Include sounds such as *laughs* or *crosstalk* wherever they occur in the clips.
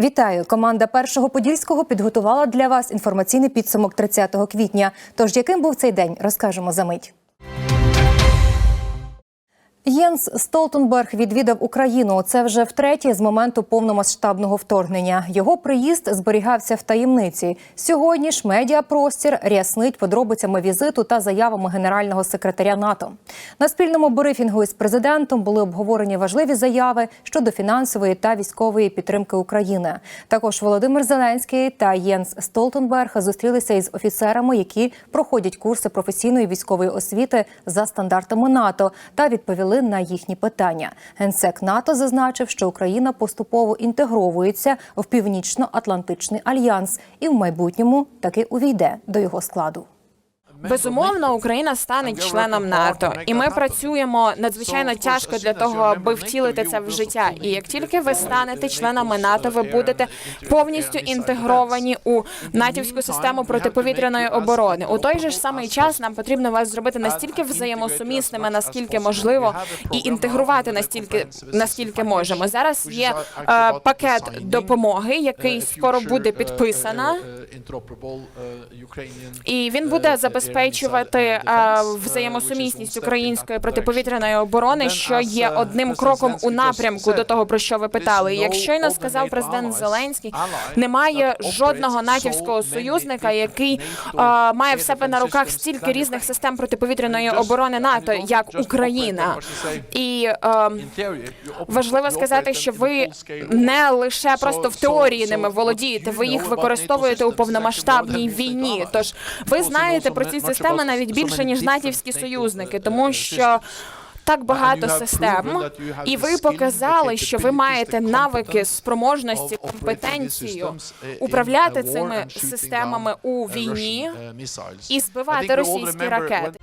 Вітаю! Команда першого подільського підготувала для вас інформаційний підсумок 30 квітня. Тож яким був цей день, розкажемо за мить. Єнс Столтенберг відвідав Україну. Це вже втретє з моменту повномасштабного вторгнення. Його приїзд зберігався в таємниці. Сьогодні ж медіапростір ряснить подробицями візиту та заявами генерального секретаря НАТО. На спільному брифінгу із президентом були обговорені важливі заяви щодо фінансової та військової підтримки України. Також Володимир Зеленський та Єнс Столтенберг зустрілися із офіцерами, які проходять курси професійної військової освіти за стандартами НАТО та відповіли на їхні питання. Генсек НАТО зазначив, що Україна поступово інтегровується в північно-атлантичний альянс і в майбутньому таки увійде до його складу. Безумовно, Україна стане членом НАТО, і ми працюємо надзвичайно тяжко для того, аби втілити це в життя. І як тільки ви станете членами НАТО, ви будете повністю інтегровані у натівську систему протиповітряної оборони. У той же ж самий час нам потрібно вас зробити настільки взаємосумісними, наскільки можливо, і інтегрувати настільки, наскільки можемо. Зараз є е, пакет допомоги, який скоро буде підписано. І він буде забезпечувати е, взаємосумісність української протиповітряної оборони, що є одним кроком у напрямку до того, про що ви питали. І Як щойно сказав президент Зеленський, немає жодного натівського союзника, який е, має в себе на руках стільки різних систем протиповітряної оборони НАТО, як Україна. І е, важливо сказати, що ви не лише просто в теорії ними володієте, ви їх використовуєте у повномасштабній війні. Тож ви знаєте про ці системи навіть більше ніж натівські союзники, тому що. Так багато систем, і ви показали, що ви маєте навики, спроможності, компетенцію управляти цими системами у війні і збивати російські ракети.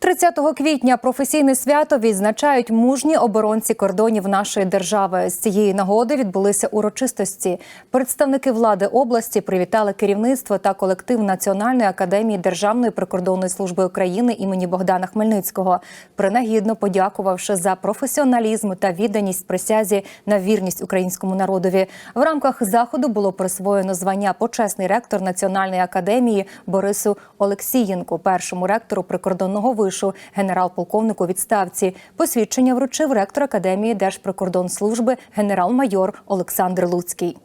30 квітня професійне свято відзначають мужні оборонці кордонів нашої держави. З цієї нагоди відбулися урочистості. Представники влади області привітали керівництво та колектив Національної академії Державної прикордонної служби України імені Богдана Хмельницького, принагідно подякувавши за професіоналізм та відданість присязі на вірність українському народові. В рамках заходу було присвоєно звання почесний ректор Національної академії Борису Олексієнку, першому ректору прикордонного вишу, генерал-полковнику відставці. Посвідчення вручив ректор академії Держприкордонслужби генерал-майор Олександр Луцький.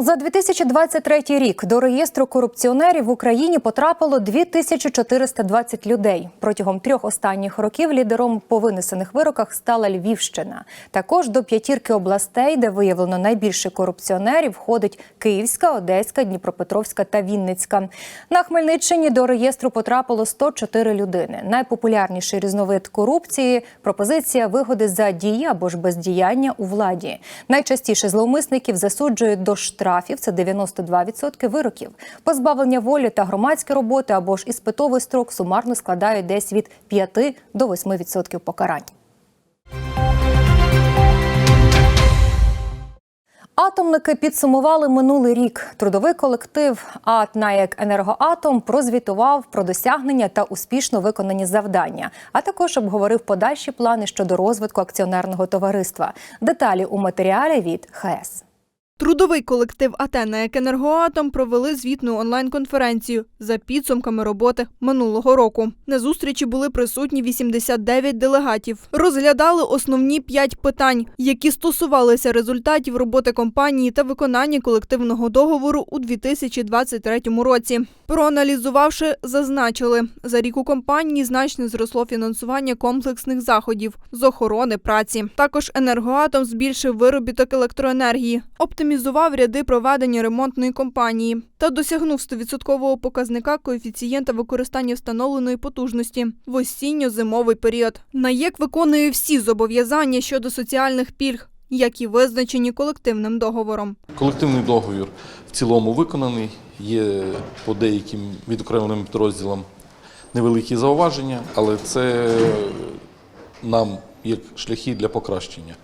За 2023 рік до реєстру корупціонерів в Україні потрапило 2420 людей. Протягом трьох останніх років лідером по винесених вироках стала Львівщина. Також до п'ятірки областей, де виявлено найбільше корупціонерів, входить Київська, Одеська, Дніпропетровська та Вінницька. На Хмельниччині до реєстру потрапило 104 людини. Найпопулярніший різновид корупції пропозиція вигоди за дії або ж бездіяння у владі. Найчастіше зловмисників засуджують до штрафів, це 92% вироків. Позбавлення волі та громадські роботи або ж іспитовий строк сумарно складають десь від 5 до 8% покарань. Атомники підсумували минулий рік. Трудовий колектив АТ «НАЕК Енергоатом прозвітував про досягнення та успішно виконані завдання, а також обговорив подальші плани щодо розвитку акціонерного товариства. Деталі у матеріалі від ХС. Трудовий колектив Атена як енергоатом провели звітну онлайн-конференцію за підсумками роботи минулого року. На зустрічі були присутні 89 делегатів. Розглядали основні п'ять питань, які стосувалися результатів роботи компанії та виконання колективного договору у 2023 році. Проаналізувавши, зазначили, за рік у компанії значно зросло фінансування комплексних заходів з охорони праці. Також енергоатом збільшив виробіток електроенергії, оптимізував ряди проведення ремонтної компанії та досягнув 100% показника коефіцієнта використання встановленої потужності в осінньо-зимовий період. НАЄК виконує всі зобов'язання щодо соціальних пільг, які визначені колективним договором. Колективний договір в цілому виконаний. Є по деяким відокремленим підрозділам невеликі зауваження, але це нам як шляхи для покращення.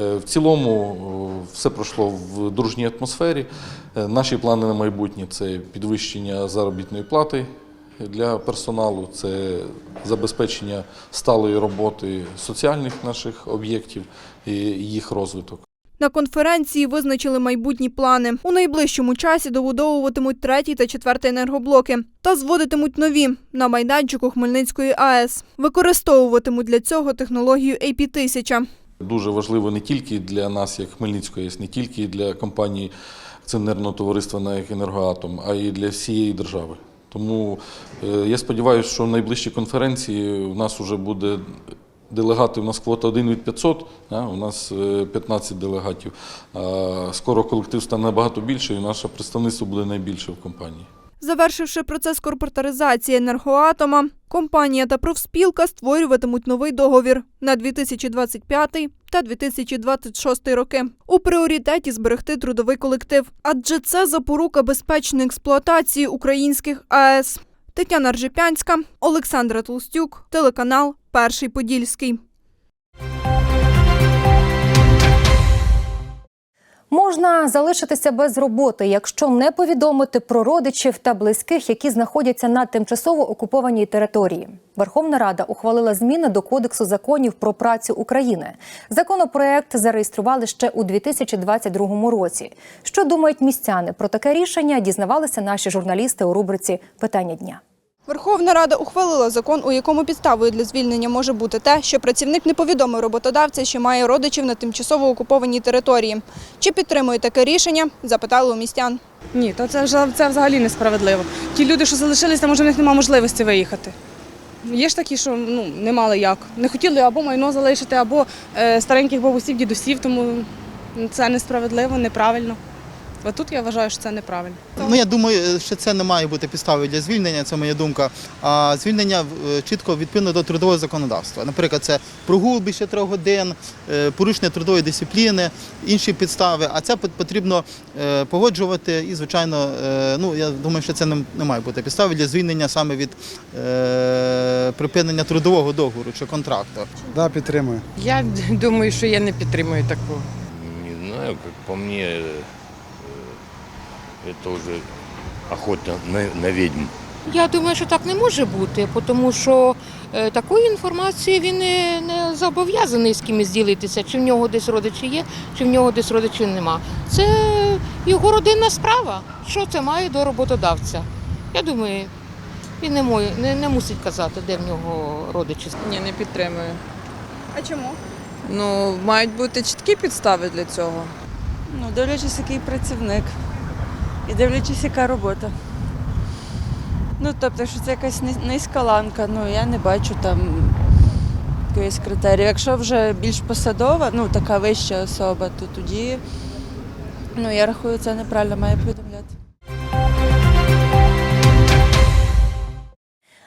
Е, В цілому е, все пройшло в дружній атмосфері. Е, Наші плани на майбутнє це підвищення заробітної плати для персоналу, це забезпечення сталої роботи соціальних наших об'єктів і їх розвиток. На конференції визначили майбутні плани. У найближчому часі добудовуватимуть третій та четвертий енергоблоки та зводитимуть нові на майданчику Хмельницької АЕС. Використовуватимуть для цього технологію AP-1000. Дуже важливо не тільки для нас, як Хмельницької не тільки для компанії акціонерного товариства на енергоатом, а й для всієї держави. Тому е, я сподіваюся, що в найближчій конференції у нас вже буде делегати. У нас квота 1 від 500, а, у нас е, 15 делегатів. Скоро колектив стане набагато більше, і наше представництво буде найбільше в компанії. Завершивши процес корпоратизації енергоатома, компанія та профспілка створюватимуть новий договір на 2025 та 2026 роки. У пріоритеті зберегти трудовий колектив, адже це запорука безпечної експлуатації українських АЕС. Тетяна Ржепянська, Олександра Толстюк, телеканал Перший Подільський. Можна залишитися без роботи, якщо не повідомити про родичів та близьких, які знаходяться на тимчасово окупованій території. Верховна Рада ухвалила зміни до Кодексу законів про працю України. Законопроект зареєстрували ще у 2022 році. Що думають містяни про таке рішення? Дізнавалися наші журналісти у рубриці Питання дня. Верховна Рада ухвалила закон, у якому підставою для звільнення може бути те, що працівник не повідомив роботодавця, що має родичів на тимчасово окупованій території. Чи підтримує таке рішення? Запитали у містян. Ні, то це вже це взагалі несправедливо. Ті люди, що залишилися, може, в них немає можливості виїхати. Є ж такі, що ну, не мали як. Не хотіли або майно залишити, або е, стареньких бабусів, дідусів, тому це несправедливо, неправильно. От тут я вважаю, що це неправильно. Ну я думаю, що це не має бути підставою для звільнення, це моя думка. А звільнення е, чітко відповідно до трудового законодавства. Наприклад, це прогул більше трьох годин, е, порушення трудової дисципліни, інші підстави. А це потрібно е, погоджувати. І, звичайно, ну я думаю, що це не, має бути підставою для звільнення саме від припинення трудового договору чи контракту. Да, підтримую. Я думаю, що я не підтримую такого. Не знаю, как по мне, э, э, это уже охота на, на ведьм. Я думаю, що так не може бути, тому що е, такої інформації він не, не зобов'язаний з кимось ділитися, чи в нього десь родичі є, чи в нього десь родичів нема. Це його родинна справа. Що це має до роботодавця? Я думаю, він не, має, не, не мусить казати, де в нього родичі. Ні, не підтримую. А чому? Ну, мають бути чіткі підстави для цього. Ну, дивлячись, який працівник. І дивлячись, яка робота. Ну, тобто, що це якась низька ланка, ну я не бачу там якоїсь критерію. Якщо вже більш посадова, ну така вища особа, то тоді ну я рахую, це неправильно має повідомляти.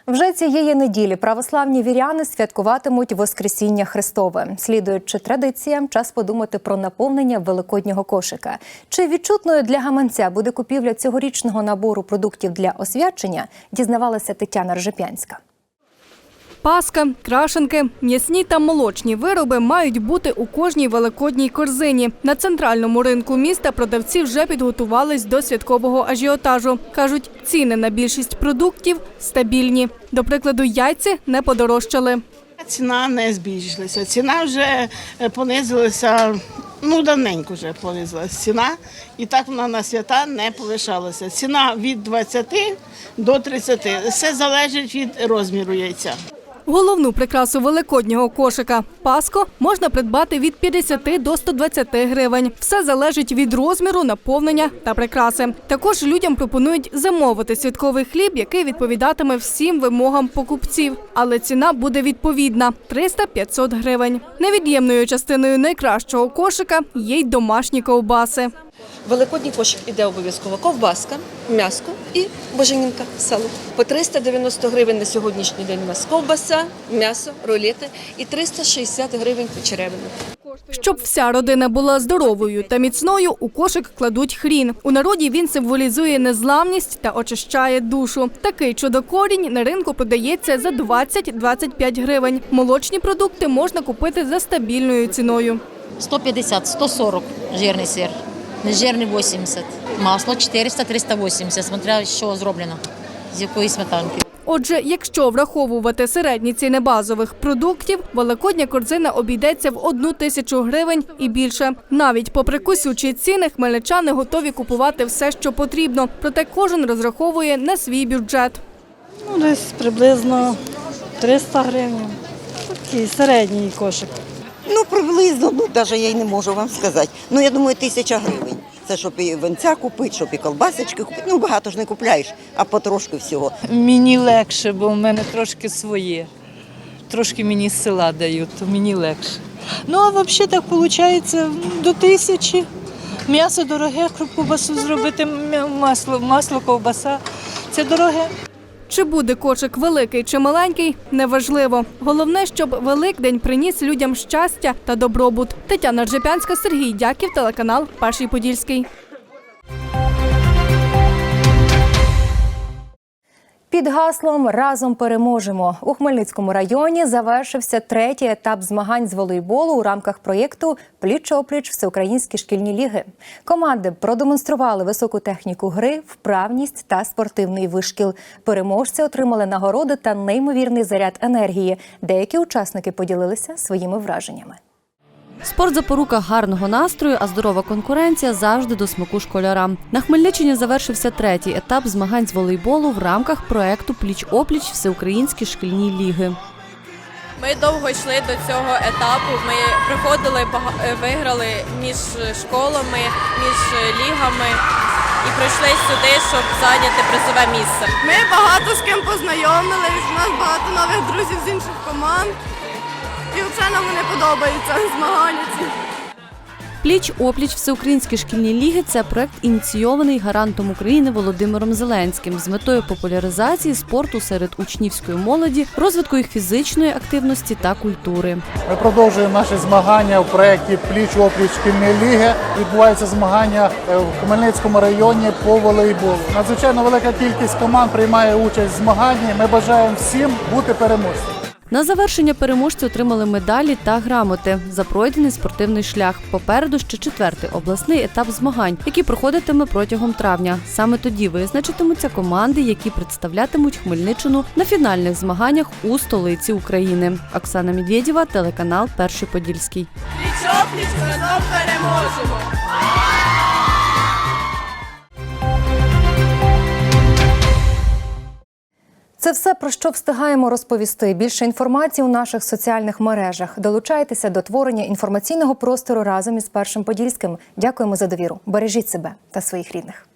Вже цієї неділі православні віряни святкуватимуть Воскресіння Христове. Слідуючи традиціям, час подумати про наповнення великоднього кошика. Чи відчутною для гаманця буде купівля цьогорічного набору продуктів для освячення? Дізнавалася Тетяна Ржепянська. Паска, крашенки, м'ясні та молочні вироби мають бути у кожній великодній корзині. На центральному ринку міста продавці вже підготувались до святкового ажіотажу. Кажуть, ціни на більшість продуктів стабільні. До прикладу, яйці не подорожчали. Ціна не збільшилася. Ціна вже е, понизилася. Ну, давненько вже понизилася ціна, і так вона на свята не повишалася. Ціна від 20 до 30. Все залежить від розміру яйця. Головну прикрасу великоднього кошика паско можна придбати від 50 до 120 гривень. Все залежить від розміру, наповнення та прикраси. Також людям пропонують замовити святковий хліб, який відповідатиме всім вимогам покупців. Але ціна буде відповідна 300-500 гривень. Невід'ємною частиною найкращого кошика є й домашні ковбаси. Великодній кошик іде обов'язково ковбаска, м'яско і боженінка сало. По 390 гривень на сьогоднішній день у нас ковбаса, м'ясо, рулети і 360 гривень черевина. Щоб вся родина була здоровою та міцною, у кошик кладуть хрін. У народі він символізує незламність та очищає душу. Такий чудокорінь на ринку подається за 20-25 гривень. Молочні продукти можна купити за стабільною ціною. 150-140 жирний сир, нежирний 80, масло 400-380, смотря що зроблено, з якої сметанки. Отже, якщо враховувати середні ціни базових продуктів, великодня корзина обійдеться в одну тисячу гривень і більше. Навіть попри кусючі ціни, хмельничани готові купувати все, що потрібно. Проте кожен розраховує на свій бюджет. Ну, десь приблизно 300 гривень. Такий середній кошик. Ну, приблизно, ну, навіть я й не можу вам сказати. Ну, я думаю, тисяча гривень. Це щоб і венця купити, щоб і колбасочки купити. Ну, багато ж не купляєш, а потрошки всього. Мені легше, бо в мене трошки своє. Трошки мені з села дають, то мені легше. Ну, а взагалі так виходить до тисячі. М'ясо дороге, ковбасу зробити, масло, масло, ковбаса. Це дороге. Чи буде кошик великий чи маленький, неважливо. Головне, щоб Великдень приніс людям щастя та добробут. Тетяна Ржепянська, Сергій Дяків, телеканал Перший Подільський. Під гаслом Разом переможемо у Хмельницькому районі завершився третій етап змагань з волейболу у рамках проєкту Пліч-опліч Всеукраїнські шкільні ліги. Команди продемонстрували високу техніку гри, вправність та спортивний вишкіл. Переможці отримали нагороди та неймовірний заряд енергії. Деякі учасники поділилися своїми враженнями. Спорт запорука гарного настрою, а здорова конкуренція завжди до смаку школярам. На Хмельниччині завершився третій етап змагань з волейболу в рамках проекту Пліч-опліч Всеукраїнські шкільні ліги. Ми довго йшли до цього етапу. Ми приходили е, виграли між школами, між лігами і прийшли сюди, щоб зайняти призове місце. Ми багато з ким познайомились, у нас багато нових друзів з інших команд. І взагалі нам вони подобаються *laughs* змагання ці. Пліч опліч Всеукраїнські шкільні ліги це проект ініційований гарантом України Володимиром Зеленським з метою популяризації спорту серед учнівської молоді, розвитку їх фізичної активності та культури. Ми продовжуємо наші змагання в проєкті Пліч опліч шкільні ліги. Відбуваються змагання е, в Хмельницькому районі по волейболу. Надзвичайно велика кількість команд приймає участь в змаганні. Ми бажаємо всім бути переможцями. На завершення переможці отримали медалі та грамоти за пройдений спортивний шлях. Попереду ще четвертий обласний етап змагань, який проходитиме протягом травня. Саме тоді визначитимуться команди, які представлятимуть Хмельниччину на фінальних змаганнях у столиці України. Оксана Медведєва, телеканал Перший Подільський. Пліч-опліч разом переможемо! Це все про що встигаємо розповісти. Більше інформації у наших соціальних мережах. Долучайтеся до творення інформаційного простору разом із першим подільським. Дякуємо за довіру. Бережіть себе та своїх рідних.